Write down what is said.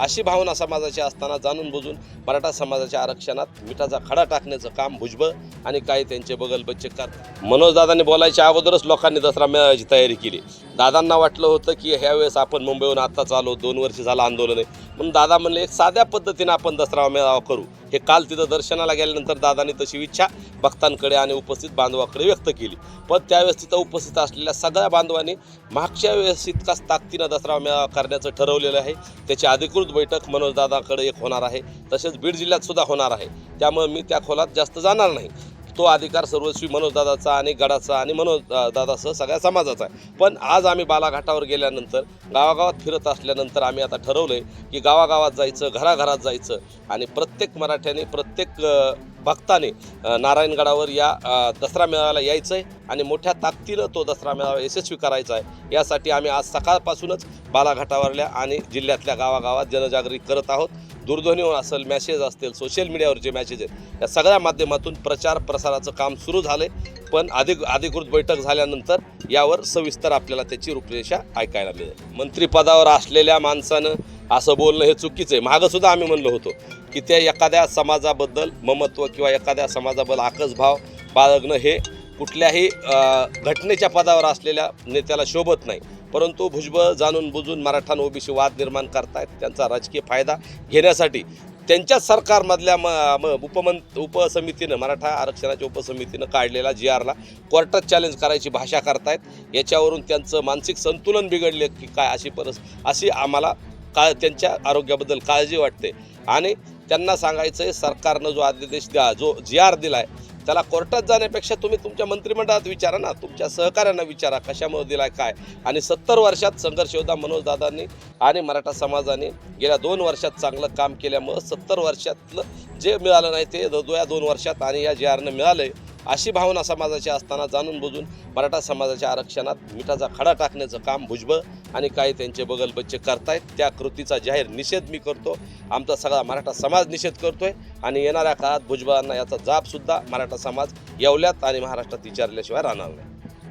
अशी भावना समाजाची असताना जाणून बुजून मराठा समाजाच्या आरक्षणात मिठाचा खडा टाकण्याचं काम भुजबळ आणि काही त्यांचे बगल बच्चे करतात मनोजदादांनी बोलायच्या अगोदरच लोकांनी दसरा मेळाव्याची तयारी केली. दादांना वाटलं होतं की ह्यावेळेस आपण मुंबईहून आत्ताच आलो दोन वर्ष झालं आंदोलन आहे. म्हणून दादा म्हणले एक साध्या पद्धतीने आपण दसरा मेळावा करू. हे काल तिथं दर्शनाला गेल्यानंतर दादांनी तशी इच्छा भक्तांकडे आणि उपस्थित बांधवाकडे व्यक्त केली. पण त्यावेळेस तिथं उपस्थित असलेल्या सगळ्या बांधवांनी मागच्या वेळेस इतकाच ताकदीनं दसरा करण्याचं ठरवलेलं आहे. त्याची अधिकृत बैठक मनोजदादाकडे एक होणार आहे. तसेच बीड जिल्ह्यात सुद्धा होणार आहे. त्यामुळे मी त्या खोलात जास्त जाणार नाही. तो अधिकार सर्वस्वी मनोजदादाचा आणि गडाचा आणि मनोज सगळ्या समाजाचा आहे. पण आज आम्ही बालाघाटावर गेल्यानंतर गावागावात फिरत असल्यानंतर आम्ही आता ठरवलं आहे की गावागावात जायचं घराघरात जायचं आणि प्रत्येक मराठ्याने प्रत्येक भक्ताने नारायणगडावर या दसरा मेळाव्याला यायचं आहे आणि मोठ्या ताकदीनं तो दसरा मेळावा यशस्वी करायचा आहे. यासाठी आम्ही आज सकाळपासूनच बालाघाटावरल्या आणि जिल्ह्यातल्या गावागावात जनजागृती करत आहोत. दूरध्वनीवर असेल मॅसेज असतील सोशल मीडियावर जे मॅसेज आहेत या सगळ्या माध्यमातून प्रचार प्रसाराचं काम सुरू झालं आहे पण अधिक अधिकृत बैठक झाल्यानंतर यावर सविस्तर आपल्याला त्याची रूपरेषा ऐकायला मिळेल. मंत्रिपदावर असलेल्या माणसानं असं बोलणं हे चुकीचं आहे. मागंसुद्धा आम्ही म्हणलो होतो. की त्या एखाद्या समाजाबद्दल ममत्व किंवा एखाद्या समाजाबद्दल आकसभाव बाळगणं हे कुठल्याही घटनेच्या पदावर असलेल्या नेत्याला शोभत नाही. परंतु भुजबळ जाणून बुजून मराठा ओबीसी वाद निर्माण करतायत त्यांचा राजकीय फायदा घेण्यासाठी त्यांच्याच सरकारमधल्या म म उपमं उपसमितीनं मराठा आरक्षणाच्या उपसमितीनं काढलेला जी आरला कोर्टात चॅलेंज करायची भाषा करतायत. याच्यावरून त्यांचं मानसिक संतुलन बिघडले की काय अशी परस अशी आम्हाला का त्यांच्या आरोग्याबद्दल काळजी वाटते. आणि त्यांना सांगायचं आहे सरकारनं जो आदेश द्या जो जी आर दिला आहे त्याला कोर्टात जाण्यापेक्षा तुम्ही तुमच्या मंत्रिमंडळात विचारा ना तुमच्या सहकाऱ्यांना विचारा कशामुळे दिला काय? आणि सत्तर वर्षात संघर्ष योद्धा मनोजदादांनी आणि मराठा समाजाने गेल्या दोन वर्षात चांगलं काम केल्यामुळं सत्तर वर्षातलं जे मिळालं नाही ते दो या दोन वर्षात आणि या जी आरनं मिळालं आहे अशी भावना समाजाची असताना जाणून बुजून मराठा समाजाच्या आरक्षणात मिठाचा खडा टाकण्याचं काम भुजबळ आणि काही त्यांचे बगल बच्चे करतायत त्या कृतीचा जाहीर निषेध मी करतो. आमचा सगळा मराठा समाज निषेध करतोय आणि येणाऱ्या काळात भुजबळांना याचा जाबसुद्धा मराठा समाज येवल्यात आणि महाराष्ट्रात विचारल्याशिवाय राहणार नाही.